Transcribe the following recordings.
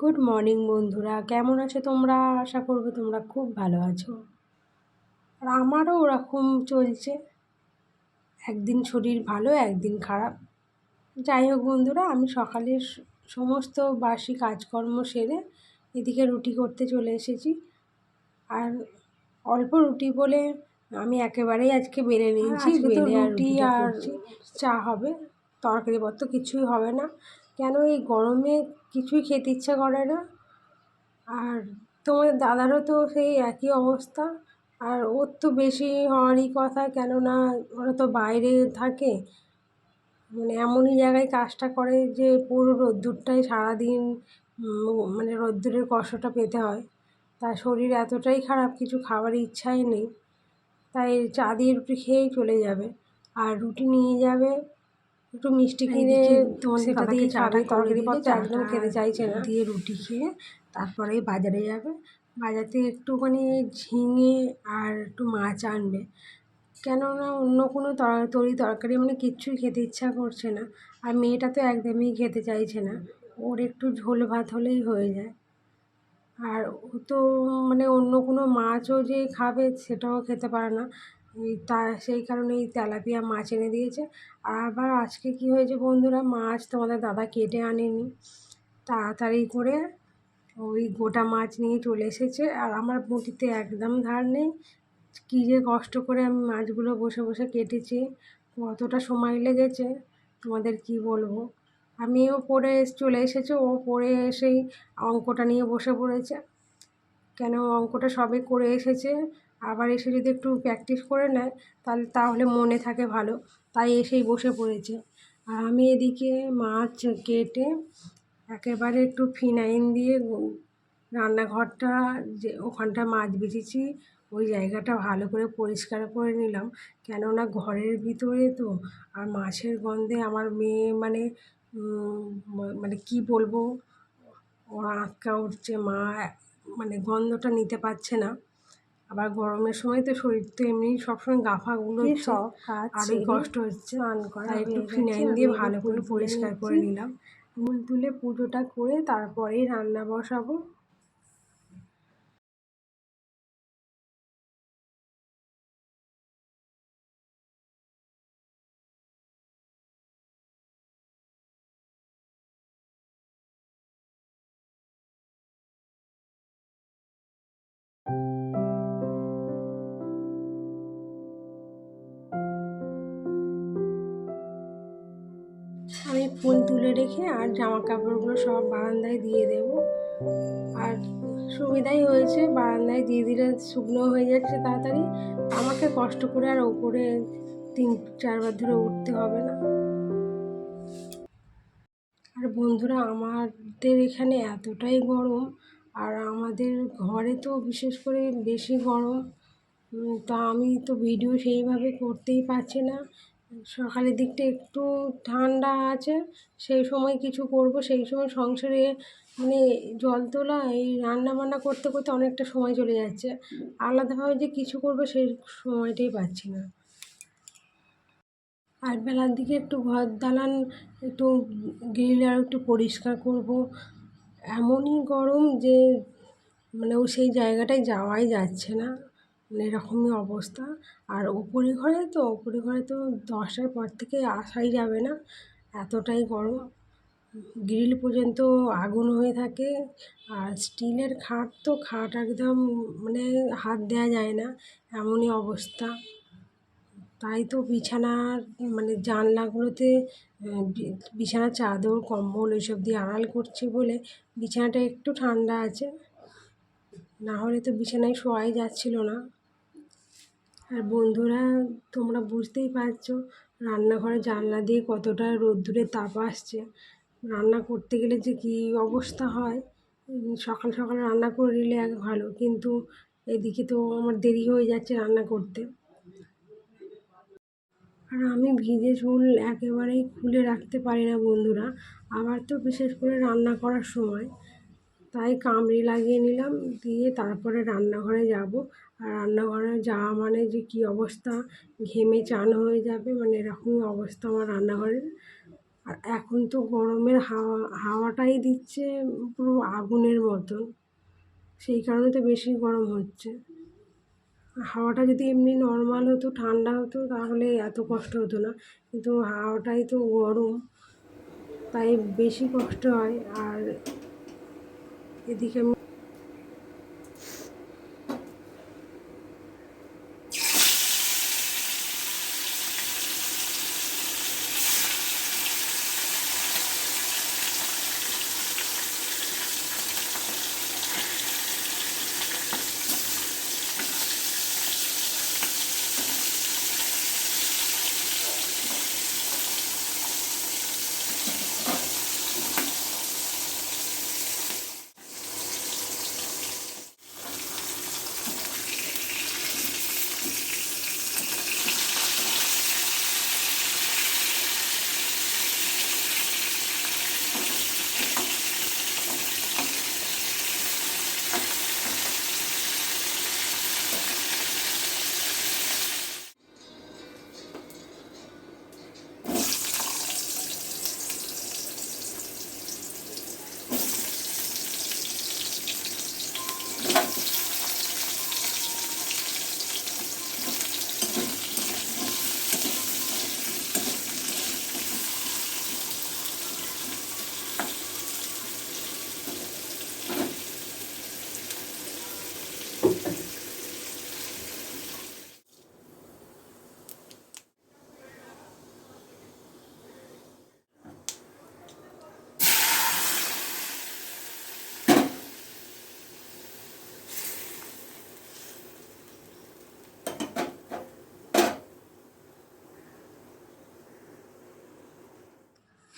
Good morning বন্ধুরা। কেমন আছো তোমরা? আশা করব তোমরা খুব ভালো আছো। আর আমারও ওরকম চলছে। একদিন শরীর ভালো একদিন খারাপ। যাই হোক বন্ধুরা আমি সকালে সমস্ত বাসি কাজকর্ম সেরে এদিকে রুটি করতে চলে এসেছি। আর অল্প রুটি বলে আমি একেবারেই আজকে বেড়ে নিয়েছি বেলে রুটি আর চা হবে তরকারি পত্র কিছুই হবে না। কেন এই গরমে কিছুই খেতে ইচ্ছা করে না? আর তোমার দাদারও তো সেই একই অবস্থা। আর ওর তো বেশি হওয়ারই কথা, কেননা ওরা তো বাইরে থাকে। মানে এমনই জায়গায় কাজটা করে যে পুরো রোদ্দুরটাই সারাদিন মানে রোদ্দুরের কষ্টটা পেতে হয়। তার শরীর এতটাই খারাপ, কিছু খাবার ইচ্ছাই নেই। তাই চা দিয়ে রুটি খেয়েই চলে যাবে। আর রুটি নিয়ে যাবে। একটু মিষ্টি কিনে সেটা দিয়ে চাটা তরকারি পত্র একদম খেতে চাইছে না দিয়ে রুটি খেয়ে তারপরে বাজারে যাবে। বাজার থেকে একটুখানি ঝিঙে আর একটু মাছ আনবে। কেননা অন্য কোনো তরি তরকারি মানে কিচ্ছুই খেতে ইচ্ছা করছে না। আর মেয়েটা তো একদমই খেতে চাইছে না। ওর একটু ঝোল ভাত হলেই হয়ে যায়। আর ও তো মানে অন্য কোনো মাছও যে খাবে সেটাও খেতে পারে না। তা, সেই কারণেই তেলাপিয়া মাছ এনে দিয়েছে। আর আবার আজকে কী হয়েছে বন্ধুরা? মাছ তোমাদের দাদা কেটে আনেনি। তাড়াতাড়ি করে ওই গোটা মাছ নিয়ে চলে এসেছে। আর আমার বটিতে একদম ধার নেই। কী যে কষ্ট করে আমি মাছগুলো বসে বসে কেটেছি। কতটা সময় লেগেছে? তোমাদের কি বলব? আমিও পড়ে চলে এসেছে। ও পড়ে এসেই অঙ্কটা নিয়ে বসে পড়েছে। কেন? অঙ্কটা সবে করে এসেছে। আবার এসে যদি একটু প্র্যাকটিস করে নেয়, তাহলে তাহলে মনে থাকে ভালো। তাই এসেই বসে পড়েছে। আর আমি এদিকে মাছ কেটে একেবারে একটু ফিনাইন দিয়ে রান্নাঘরটা যে ওখানটা মাছ বেছেছি ওই জায়গাটা ভালো করে পরিষ্কার করে নিলাম। কেননা ঘরের ভিতরে তো, আর মাছের গন্ধে আমার মেয়ে মানে মানে কি বলব? ওরা আটকা উঠছে, মা মানে গন্ধটা নিতে পারছে না। আবার গরমের সময় তো শরীর তো এমনি সবসময় গাফাগুলো আরোই কষ্ট হচ্ছে। স্নান করা একটু ফিনাইল দিয়ে ভালো করে পরিষ্কার করে নিলাম। ফুল তুলে পুজোটা করে তারপরেই রান্না বসাবো। ফুল তুলে রেখে আর জামা কাপড়গুলো সব বারান্দায় দিয়ে দেব। আর সুবিধাই হয়েছে, বারান্দায় দিয়ে দিলে শুকনো হয়ে যাচ্ছে তাড়াতাড়ি। আমাকে কষ্ট করে আর ওপরে তিন, চারবার ধরে উঠতে হবে না। আর বন্ধুরা, আমাদের এখানে এতটাই গরম আর আমাদের ঘরে তো বিশেষ করে বেশি গরম। তা আমি তো ভিডিও সেইভাবে করতেই পারছি না। সকালের দিকটা একটু ঠান্ডা আছে, সেই সময় কিছু করব, সেই সময় সংসারে মানে জল তোলা, এই রান্না বান্না করতে করতে অনেকটা সময় চলে যাচ্ছে। আলাদাভাবে যে কিছু করব সেই সময়টাই পাচ্ছি না। আর বেলার দিকে একটু ঘর দালান, একটু গ্রিল আর একটু পরিষ্কার করব। এমনই গরম যে মানে ও সেই জায়গাটায় যাওয়াই যাচ্ছে না। মানে এরকমই অবস্থা। আর ওপরে ঘরে তো ওপরে ঘরে তো দশটার পর থেকে আসাই যাবে না। এতটাই গরম। গ্রিল পর্যন্ত আগুন হয়ে থাকে। আর স্টিলের খাট তো, খাট একদম মানে হাত দেওয়া যায় না। এমনই অবস্থা। তাই তো বিছানার মানে জানলাগুলোতে বিছানার চাদর, কম্বল এইসব দিয়ে আড়াল করছি বলে বিছানাটা একটু ঠান্ডা আছে। না হলে তো বিছানায় শোয়াই যাচ্ছিল না। আর বন্ধুরা, তোমরা বুঝতেই পারছ রান্নাঘরে জানলা দিয়ে কতটা রোদ্দুরে তাপ আসছে। রান্না করতে গেলে যে কী অবস্থা হয়? সকাল সকাল রান্না করে নিলে এক ভালো, কিন্তু এদিকে তো আমার দেরি হয়ে যাচ্ছে রান্না করতে। আর আমি ভিজে চুল একেবারেই খুলে রাখতে পারি না বন্ধুরা, আবার তো বিশেষ করে রান্না করার সময়। তাই কামড়ি লাগিয়ে নিলাম, দিয়ে তারপরে রান্নাঘরে যাব। আর রান্নাঘরে যাওয়া মানে যে কী অবস্থা? ঘেমে চান হয়ে যাবে মানে এরকমই অবস্থা আমার রান্নাঘরের। আর এখন তো গরমের হাওয়া, হাওয়াটাই দিচ্ছে পুরো আগুনের মতন। সেই কারণে তো বেশি গরম হচ্ছে। হাওয়াটা যদি এমনি নর্মাল হতো, ঠান্ডা হতো, তাহলে এত কষ্ট হতো না। কিন্তু হাওয়াটাই তো গরম, তাই বেশি কষ্ট হয়। আর এদিকে আমি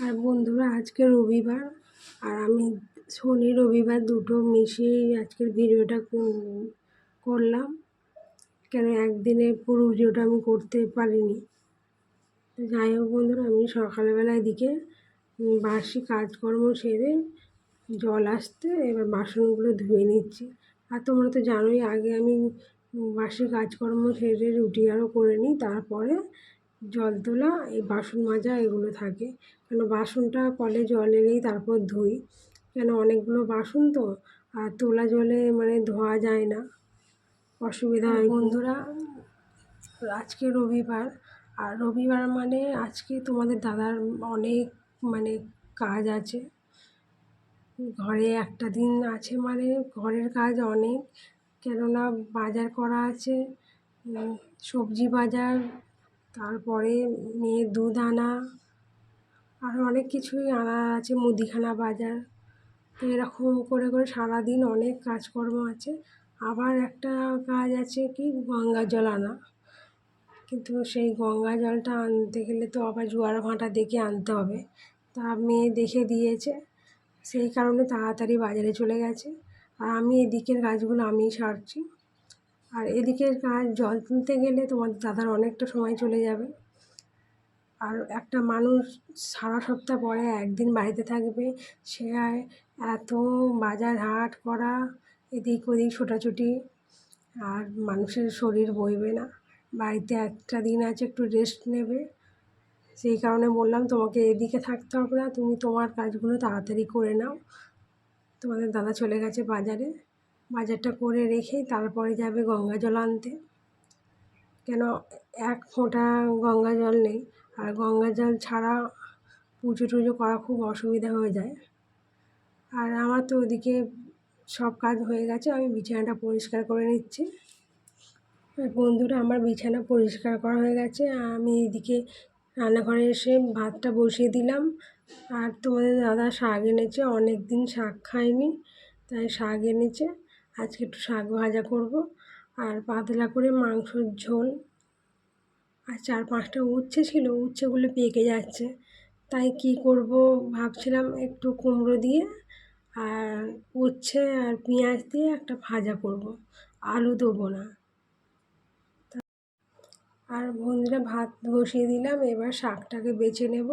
আর বন্ধুরা, আজকে রবিবার আর আমি শনি রবিবার দুটো মিশিয়েই আজকের ভিডিওটা করলাম। কেন একদিনে পুরো ভিডিওটা আমি করতে পারিনি। যাই হোক বন্ধুরা, আমি সকালবেলায় দিকে বাসি কাজকর্ম সেরে জল আসতে এবার বাসনগুলো ধুয়ে নিচ্ছি। আর তোমরা তো জানোই, আগে আমি বাসি কাজকর্ম সেরে রুটি আরও করে নিই, তারপরে জল তোলা, এই বাসন মাজা এগুলো থাকে। কেন বাসনটা কলে জল এলেই তারপর ধুই। কেন অনেকগুলো বাসন তো, আর তোলা জলে মানে ধোয়া যায় না। অসুবিধা হয় বন্ধুরা, আজকে রবিবার, আর রবিবার মানে আজকে তোমাদের দাদার অনেক মানে কাজ আছে। ঘরে একটা দিন আছে মানে ঘরের কাজ অনেক। কেননা বাজার করা আছে সবজি বাজার তারপরে মেয়ের দুধ আনা আরও অনেক কিছুই আনা আছে, মুদিখানা বাজার। তো এরকম করে করে সারাদিন অনেক কাজকর্ম আছে। আবার একটা কাজ আছে কি, গঙ্গা জল আনা। কিন্তু সেই গঙ্গা জলটা আনতে গেলে তো আবার জোয়ার ভাঁটা দেখে আনতে হবে। তা মেয়ে দেখে দিয়েছে, সেই কারণে তাড়াতাড়ি বাজারে চলে গেছে। আর আমি এদিকের কাজগুলো আমিই সারছি। আর এদিকের কাজ জল তুলতে গেলে তোমার দাদার অনেকটা সময় চলে যাবে। আর একটা মানুষ সারা সপ্তাহ পরে একদিন বাড়িতে থাকবে, সে এত বাজার হাট করা, এদিক ওদিক ছোটাছুটি, আর মানুষের শরীর বইবে না। বাড়িতে একটা দিন আছে একটু রেস্ট নেবে। সেই কারণে বললাম, তোমাকে এদিকে থাকতে হবে না, তুমি তোমার কাজগুলো তাড়াতাড়ি করে নাও। তোমাদের দাদা চলে গেছে বাজারে। বাজারটা করে রেখে তারপরে যাবে গঙ্গা জল আনতে। কেন এক ফোঁটা গঙ্গা জল নেই। আর গঙ্গা জল ছাড়া পুজো টুজো করা খুব অসুবিধা হয়ে যায়। আর আমার তো ওদিকে সব কাজ হয়ে গেছে, আমি বিছানাটা পরিষ্কার করে নিচ্ছি। বন্ধুরা, আমার বিছানা পরিষ্কার করা হয়ে গেছে। আমি এদিকে রান্নাঘরে এসে ভাতটা বসিয়ে দিলাম। আর তোমাদের দাদা শাক এনেছে অনেক দিন শাক খায়নি, তাই শাক এনেছে। আজকে একটু শাক ভাজা করব। আর পাতলা করে মাংসর ঝোল। আর চার পাঁচটা উচ্ছে ছিল, উচ্ছেগুলো পেকে যাচ্ছে। তাই কি করব ভাবছিলাম একটু কুমড়ো দিয়ে আর উচ্ছে আর পেঁয়াজ দিয়ে একটা ভাজা করব। আলু দেবো না। আর বন্ধুরা ভাত বসিয়ে দিলাম, এবার শাকটাকে বেছে নেব।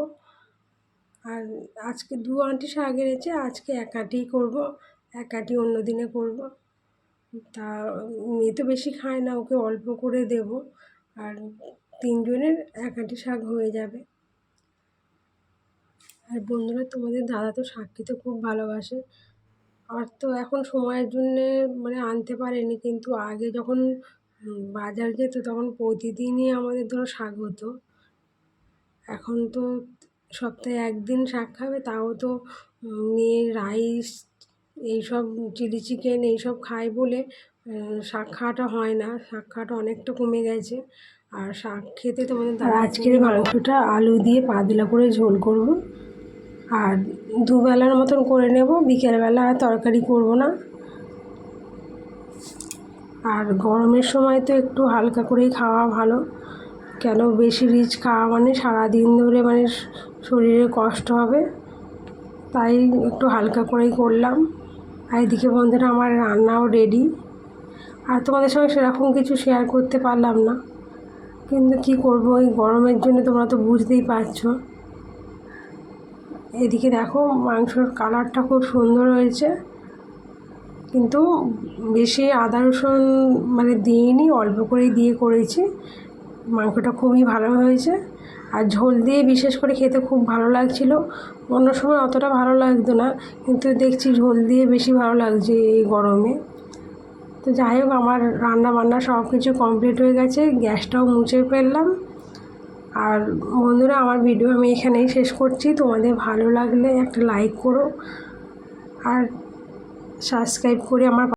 আর আজকে দু আঁটি শাক এনেছে, আজকে এক আঁটিই করব, এক আঁটি অন্য দিনে করব। তা, মেয়ে তো বেশি খায় না, ওকে অল্প করে দেব। আর তিনজনের এক আঁটি শাক হয়ে যাবে। আর বন্ধুরা, তোমাদের দাদা তো শাক খেতে খুব ভালোবাসে। আর তো এখন সময়ের জন্যে মানে আনতে পারেনি, কিন্তু আগে যখন বাজার যেত, তখন প্রতিদিনই আমাদের ধরো শাক হতো। এখন তো সপ্তাহে একদিন শাক খাবে, তাও তো মেয়ে রাইস এইসব চিলি চিকেন এই সব খায় বলে শাক খাওয়াটা হয় না। শাক খাওয়াটা অনেকটা কমে গেছে। আর শাক খেতে তোমাদের দাদা আজকের মাংসটা আলু দিয়ে পাতলা করে ঝোল করব। আর দুবেলার মতন করে নেব বিকেলবেলা আর তরকারি করব না। আর গরমের সময় তো একটু হালকা করেই খাওয়া ভালো। কেন বেশি রিচ খাওয়া মানে সারাদিন ধরে মানে শরীরে কষ্ট হবে। তাই একটু হালকা করেই করলাম। আর এদিকে বন্ধুরা আমার রান্নাও রেডি আর তোমাদের সঙ্গে সেরকম কিছু শেয়ার করতে পারলাম না। কিন্তু কি করব, এই গরমের জন্য তোমরা তো বুঝতেই পারছ। এদিকে দেখো, মাংসর কালারটা খুব সুন্দর হয়েছে। কিন্তু বেশি আদা, রসুন মানে দিইনি, অল্প করেই দিয়ে করেছি। মাংসটা খুবই ভালো হয়েছে। আর ঝোল দিয়ে বিশেষ করে খেতে খুব ভালো লাগছিল। অন্য সময় অতটা ভালো লাগতো না, কিন্তু দেখছি ঝোল দিয়ে বেশি ভালো লাগছে এই গরমে। তো যাই হোক, আমার রান্না বান্না সব কিছু কমপ্লিট হয়ে গেছে, গ্যাসটাও মুছে ফেললাম। আর বন্ধুরা, আমার ভিডিও আমি এখানেই শেষ করছি। তোমাদের ভালো লাগলে একটা লাইক করো আর সাবস্ক্রাইব করে আমার